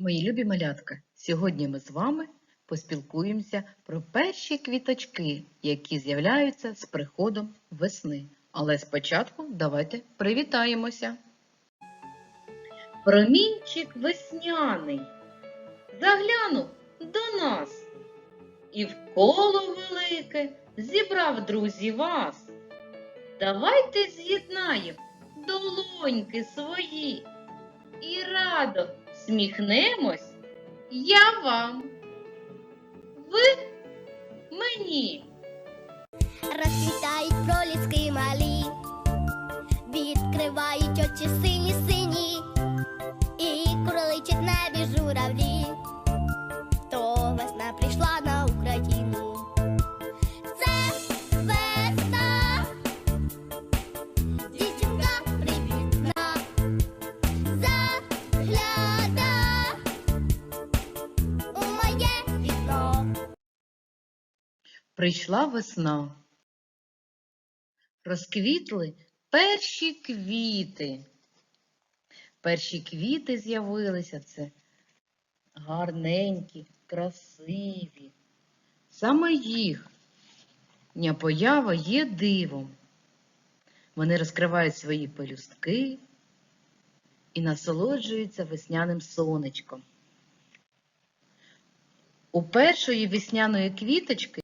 Мої любі малятка, сьогодні ми з вами поспілкуємося про перші квіточки, які з'являються з приходом весни. Але спочатку давайте привітаємося. Промінчик весняний заглянув до нас і в коло велике зібрав друзі вас. Давайте з'єднаємо долоньки свої і радо сміхнемось я вам. Ви мені. Розквітають проліски малі, відкривають очі сині сині, і кроличить небі журавлі. То весна прийшла на Прийшла весна. Розквітли перші квіти. Перші квіти з'явилися це гарненькі, красиві. Саме їх поява є дивом. Вони розкривають свої пелюстки і насолоджуються весняним сонечком. У першої весняної квіточки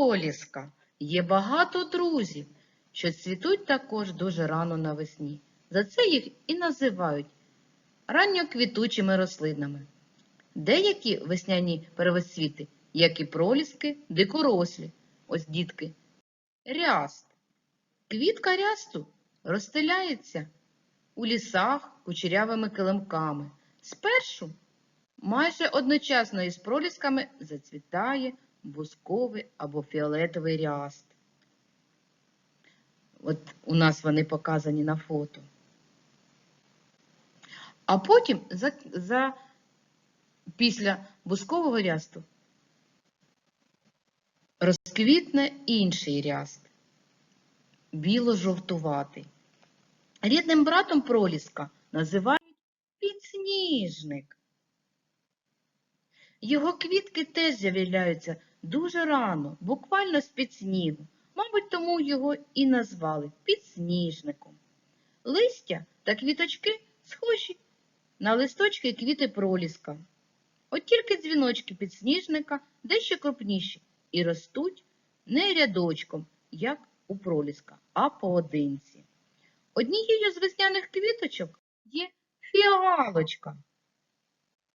проліска. Є багато друзів, що цвітуть також дуже рано навесні. За це їх і називають ранньоквітучими рослинами. Деякі весняні первоцвіти, як і проліски, дикорослі. Ось дітки. Ряст. Квітка рясту розстеляється у лісах кучерявими килимками. Спершу майже одночасно із пролісками зацвітає бусковий або фіолетовий ряст. От у нас вони показані на фото. А потім за, за, після бускового рясту розквітне інший ряст, біло-жовтуватий. Рідним братом проліска називають підсніжник. Його квітки теж з'являються дуже рано, буквально з-під снігу. Мабуть, тому його і назвали підсніжником. Листя та квіточки схожі на листочки і квіти проліска. От тільки дзвіночки підсніжника дещо крупніші і ростуть не рядочком, як у проліска, а поодинці. Однією з весняних квіточок є фіалочка.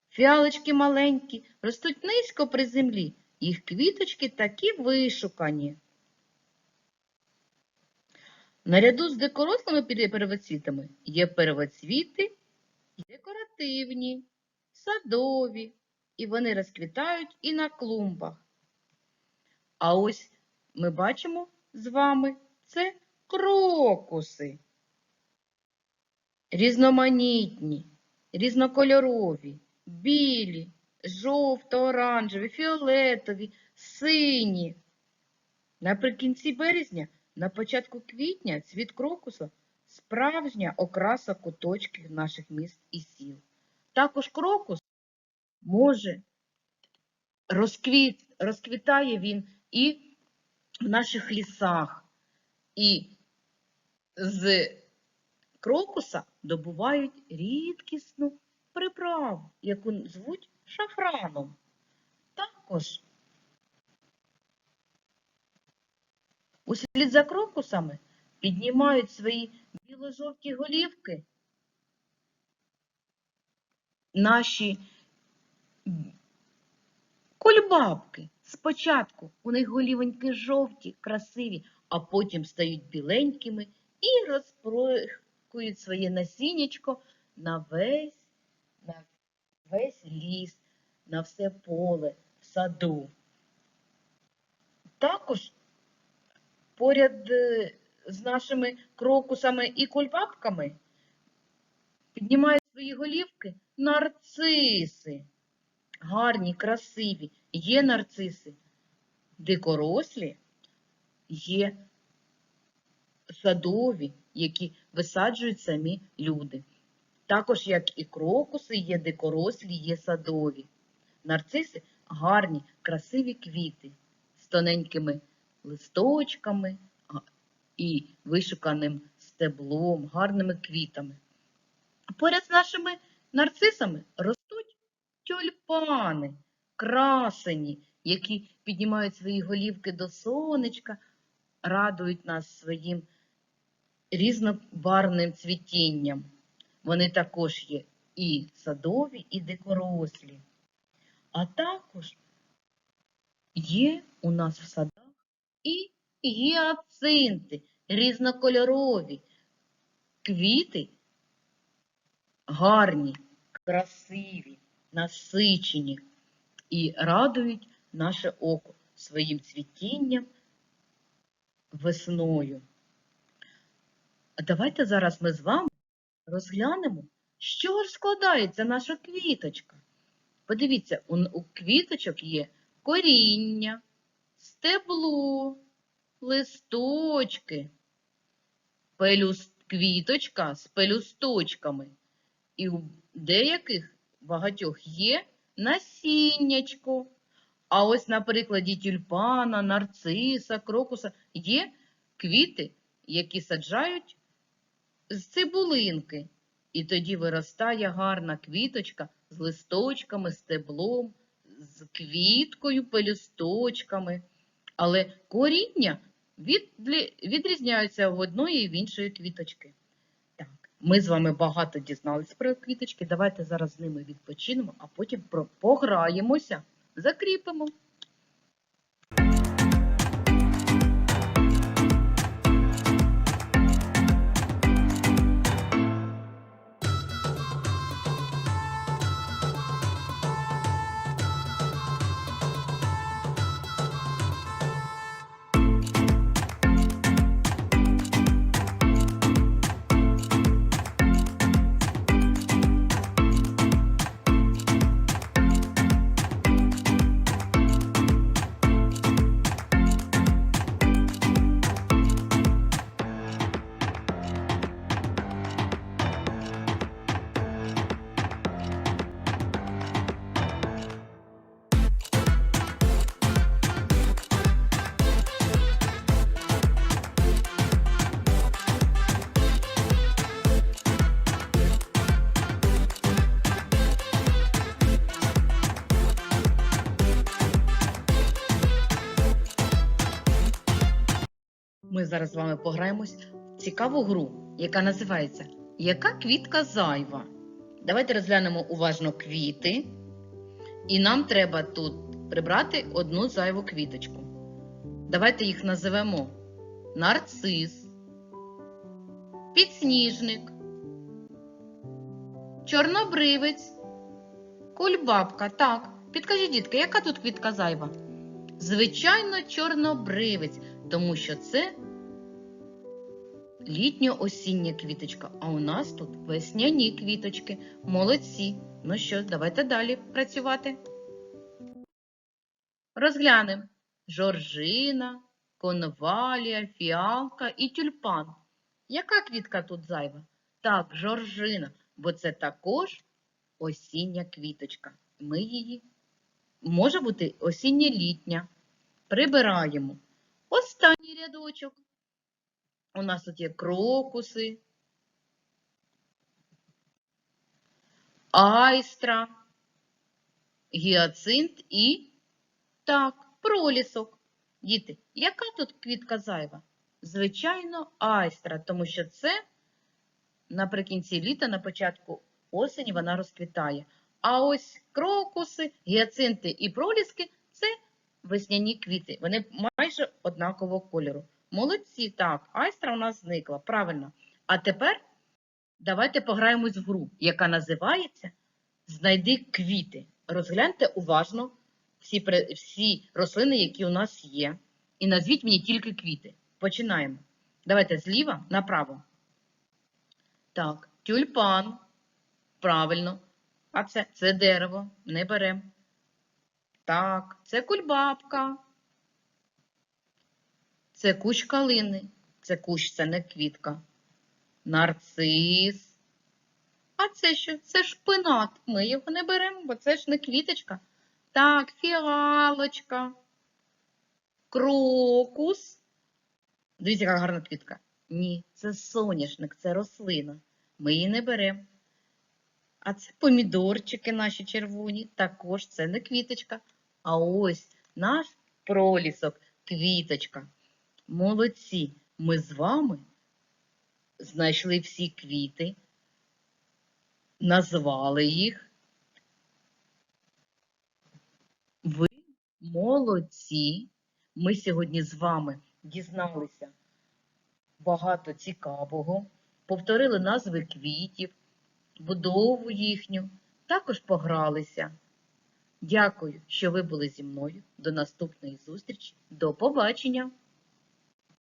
Фіалочки маленькі, ростуть низько при землі, їх квіточки такі вишукані. Наряду з дикорослими первоцвітами є первоцвіти декоративні, садові, і вони розквітають і на клумбах. А ось ми бачимо з вами це крокуси. Різноманітні, різнокольорові, білі, жовто-оранжеві, фіолетові, сині. Наприкінці березня, на початку квітня, цвіт крокуса справжня окраса куточків наших міст і сіл. Також крокус може розквіт, розквітає він і в наших лісах. І з крокуса добувають рідкісну приправу, яку звуть шафраном. Також услід за крокусами піднімають свої біло-жовті голівки наші кульбабки. Спочатку у них голівоньки жовті, красиві, а потім стають біленькими і розприскують своє насіннячко на весь, на весь ліс, на все поле, в саду. Також поряд е, з нашими крокусами і кульбабками піднімають свої голівки нарциси. Гарні, красиві. Є нарциси дикорослі, є садові, які висаджують самі люди. Також, як і крокуси, є дикорослі, є садові. Нарциси гарні, красиві квіти з тоненькими листочками і вишуканим стеблом, гарними квітами. Поряд з нашими нарцисами ростуть тюльпани, красені, які піднімають свої голівки до сонечка, радують нас своїм різнобарвним цвітінням. Вони також є і садові, і дикорослі. А також є у нас в садах і гіацинти, різнокольорові, квіти гарні, красиві, насичені і радують наше око своїм цвітінням весною. А давайте зараз ми з вами розглянемо, з чого ж складається наша квіточка. Подивіться, у, квіточок є коріння, стебло, листочки, пелюс... квіточка з пелюсточками. І у деяких багатьох є насіннячко. А ось на прикладі тюльпана, нарциса, крокуса є квіти, які саджають з цибулинки. І тоді виростає гарна квіточка з листочками, стеблом, з квіткою, пелюсточками. Але коріння відрізняються в одної і в іншої квіточки. Так, ми з вами багато дізнались про квіточки. Давайте зараз з ними відпочинемо, а потім пограємося, закріпимо. Ми зараз з вами пограємось в цікаву гру, яка називається Яка квітка зайва? Давайте розглянемо уважно квіти. І нам треба тут прибрати одну зайву квіточку. Давайте їх називемо нарцис, підсніжник, чорнобривець, кульбабка. Так, підкажіть, дітки, яка тут квітка зайва? Звичайно, чорнобривець, тому що це літньо-осіння квіточка, а у нас тут весняні квіточки. Молодці. Ну що, давайте далі працювати. Розглянемо жоржина, конвалія, фіалка і тюльпан. Яка квітка тут зайва? Так, жоржина, бо це також осіння квіточка. Ми її може бути осінньо-літня. Прибираємо. Останній рядочок. У нас тут є крокуси, айстра, гіацинт і так, пролісок. Діти, яка тут квітка зайва? Звичайно, айстра, тому що це наприкінці літа, на початку осені вона розквітає. А ось крокуси, гіацинти і проліски це весняні квіти. Вони майже однакового кольору. Молодці, так, айстра у нас зникла, правильно. А тепер давайте пограємось в гру, яка називається Знайди квіти. Розгляньте уважно всі, всі рослини, які у нас є. І назвіть мені тільки квіти. Починаємо. Давайте зліва направо. Так, тюльпан. Правильно. А це, це дерево. Не беремо. Так, це кульбабка. Це кущ калини. Це кущ, це не квітка. Нарцис. А це що? Це шпинат. Ми його не беремо, бо це ж не квіточка. Так, фіалочка, крокус. Дивіться, яка гарна квітка. Ні, це соняшник, це рослина. Ми її не беремо. А це помідорчики наші червоні. Також це не квіточка. А ось наш пролісок, квіточка. Молодці. Ми з вами знайшли всі квіти, назвали їх. Ви молодці. Ми сьогодні з вами дізналися багато цікавого, повторили назви квітів, будову їхню, також погралися. Дякую, що ви були зі мною. До наступної зустрічі. До побачення!